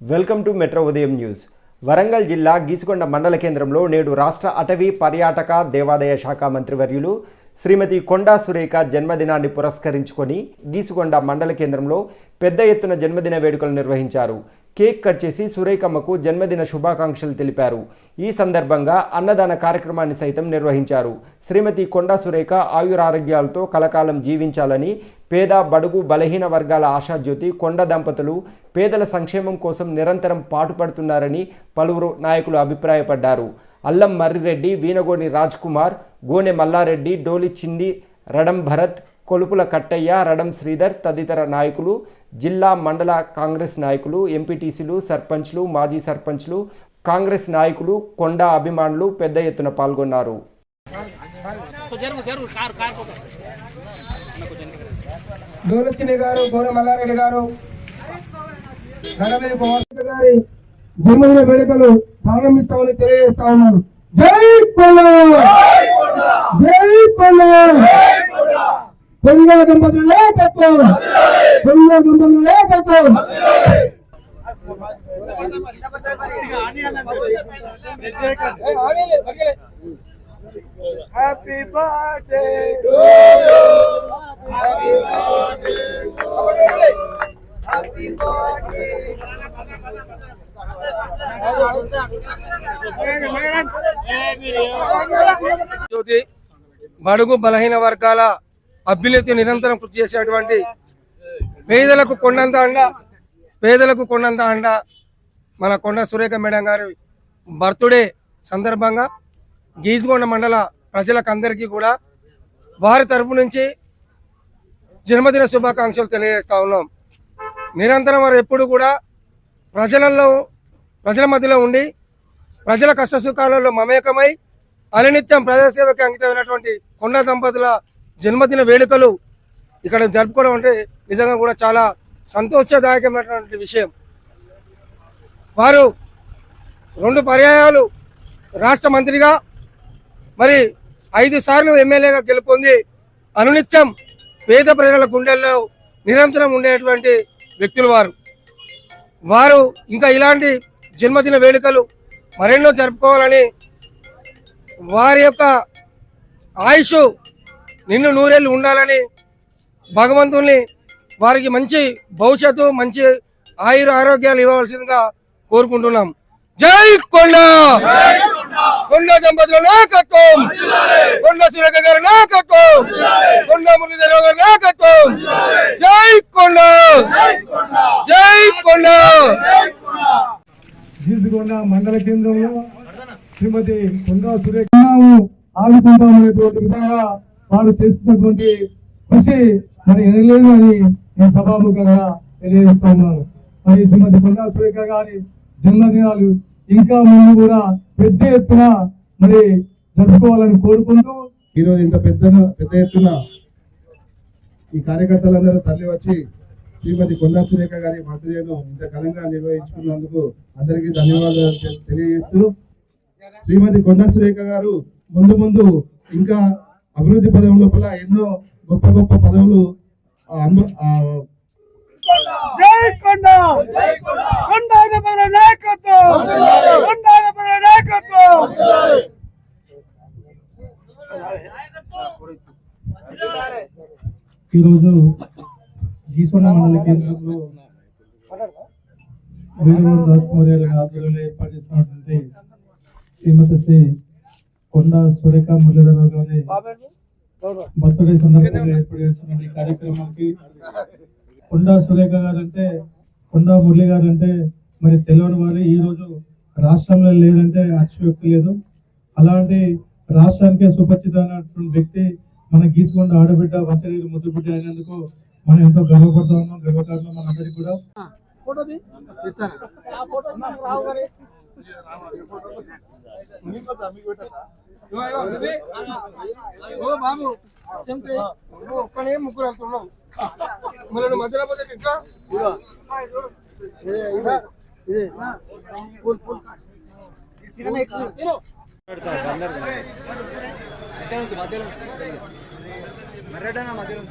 Welcome to metro ఉదయం news. Warangal జిల్లా గీసుకొండ మండల కేంద్రంలో నేడు రాష్ట్ర అటవీ పర్యాటక దేవాదాయ శాఖ మంత్రివర్యులు శ్రీమతి కొండా సురేఖ జన్మదినాన్ని పురస్కరించుకొని గీసుకొండ మండల కేంద్రంలో పెద్ద ఎత్తున జన్మదిన వేడుకలు నిర్వహించారు. కేక్ కట్ చేసి సురేఖమ్మకు జన్మదిన శుభాకాంక్షలు తెలిపారు. ఈ సందర్భంగా అన్నదాన కార్యక్రమాన్ని సైతం నిర్వహించారు. శ్రీమతి కొండా సురేఖ ఆయురారోగ్యాలతో కలకాలం జీవించాలని పేద బడుగు బలహీన వర్గాల ఆశాజ్యోతి కొండ దంపతులు పేదల సంక్షేమం కోసం నిరంతరం పాటుపడుతున్నారని పలువురు నాయకులు అభిప్రాయపడ్డారు. అల్లం మర్రిరెడ్డి వీనగోని రాజ్ కుమార్ గోనె మల్లారెడ్డి డోలి చిండి రడం భరత్ కొలుపుల కట్టయ్య రడం శ్రీధర్ తదితర నాయకులు జిల్లా మండల కాంగ్రెస్ నాయకులు ఎంపీటీసీలు సర్పంచ్లు మాజీ సర్పంచ్లు కాంగ్రెస్ నాయకులు కొండ అభిమానులు పెద్ద ఎత్తున పాల్గొన్నారు. గారు గోడ గారు గారి జన్మదిన వేడుకలు ప్రారంభిస్తామని తెలియజేస్తా ఉన్నారు జై కొల్ల జై కొల్ల పొంగా దంపతులు లేకత్వం పొంగా దంపతులు లేకత్వం happy birthday to you happy birthday happy birthday Jyothi బడుగు బలహీన వర్గాల అభ్యున్నతి నిరంతరం కృషి చేసేటువంటి పేదలకు కొండంత అండ పేదలకు కొండంత అండ. మన కొండ సురేఖ మేడం గారి బర్త్డే సందర్భంగా గీజుగొండ మండల ప్రజలకందరికీ కూడా వారి తరఫు నుంచి జన్మదిన శుభాకాంక్షలు తెలియజేస్తా ఉన్నాం. నిరంతరం వారు ఎప్పుడు కూడా ప్రజలలో ప్రజల మధ్యలో ఉండి ప్రజల కష్టసుఖాలలో మమేకమై అనినిత్యం ప్రజాసేవకి అంకితమైనటువంటి కొండ దంపతుల జన్మదిన వేడుకలు ఇక్కడ జరుపుకోవడం అంటే నిజంగా కూడా చాలా సంతోషదాయకమైనటువంటి విషయం. వారు రెండు పర్యాయాలు రాష్ట్ర మంత్రిగా మరి ఐదు సార్లు ఎమ్మెల్యేగా గెలుపొంది అనునిత్యం పేద ప్రజల గుండెల్లో నిరంతరం ఉండేటువంటి వ్యక్తులు వారు. వారు ఇంకా ఇలాంటి జన్మదిన వేడుకలు మరెన్నో జరుపుకోవాలని వారి యొక్క ఆయుష్ నిన్ను నూరేళ్ళు ఉండాలని భగవంతుని వారికి మంచి భవిష్యత్తు మంచి ఆయుర ఆరోగ్యాలు ఇవ్వవలసిందిగా కోరుకుంటున్నాం. జై కొండ! కొండ దంపతుల నాయకత్వం! కొండ సురేఖ గారి నాయకత్వం! కొండ మురళీధర గారి నాయకత్వం! జై కొండ! జై కొండ! తీసుకున్న మండల కేంద్రంలో శ్రీమతి కొండ సురేఖ ఆదుకుంటామనేటువంటి విధంగా వాళ్ళు చేస్తున్నటువంటి కృషి మరి ఎనలేదు అని నేను సభాముఖంగా తెలియజేస్తున్నాను మరి శ్రీమతి కొండా సురేఖ గారి జన్మదినాలు ఇంకా ముందు కూడా పెద్ద ఎత్తున మరి జరుపుకోవాలని కోరుకుంటూ ఈరోజు ఇంత పెద్ద పెద్ద ఎత్తున ఈ కార్యకర్తలందరూ తరలి వచ్చి శ్రీమతి కొండా సురేఖ గారి బర్త్డేను ఇంత ఘనంగా నిర్వహించుకున్నందుకు అందరికీ ధన్యవాదాలు తెలియజేస్తూ శ్రీమతి కొండా సురేఖ గారు ముందు ముందు ఇంకా అభివృద్ధి పదం లోపల ఎన్నో గొప్ప గొప్ప పదవులు ఈరోజు గీసొండ మండల కేంద్రంలో వేణుగోడు రాజ్కుమార్ గారి ఆధ్వర్యంలో ఏర్పాటు చేసినటువంటి శ్రీమతి శ్రీ కొండ సురేఖ మురళీధరరావు గారి బర్త్డే సందర్భంగా ఏర్పాటు చేస్తున్న ఈ కార్యక్రమానికి కొండ సురేఖ గారు అంటే కొండ మురళి గారు అంటే మరి తెలియని వారు ఈ రోజు రాష్ట్రంలో లేదంటే అతిశయోక్తి లేదు. అలాంటి రాష్ట్రానికే సుపరిచితమైనటువంటి వ్యక్తి మన గీసుకొండ ఆడబిడ్డ వంచనీరు ముద్దుబిడ్డ అయినందుకు మనం ఎంతో గర్వపడతా ఉన్నాం. గర్వకారణం మనందరికీ కూడా. బాబు నువ్వు ఒక్కనే ముగ్గురు వెళ్తున్నావు మళ్ళీ మధ్యలో పోతే ఇట్లా మర్రెడనా మధ్యలో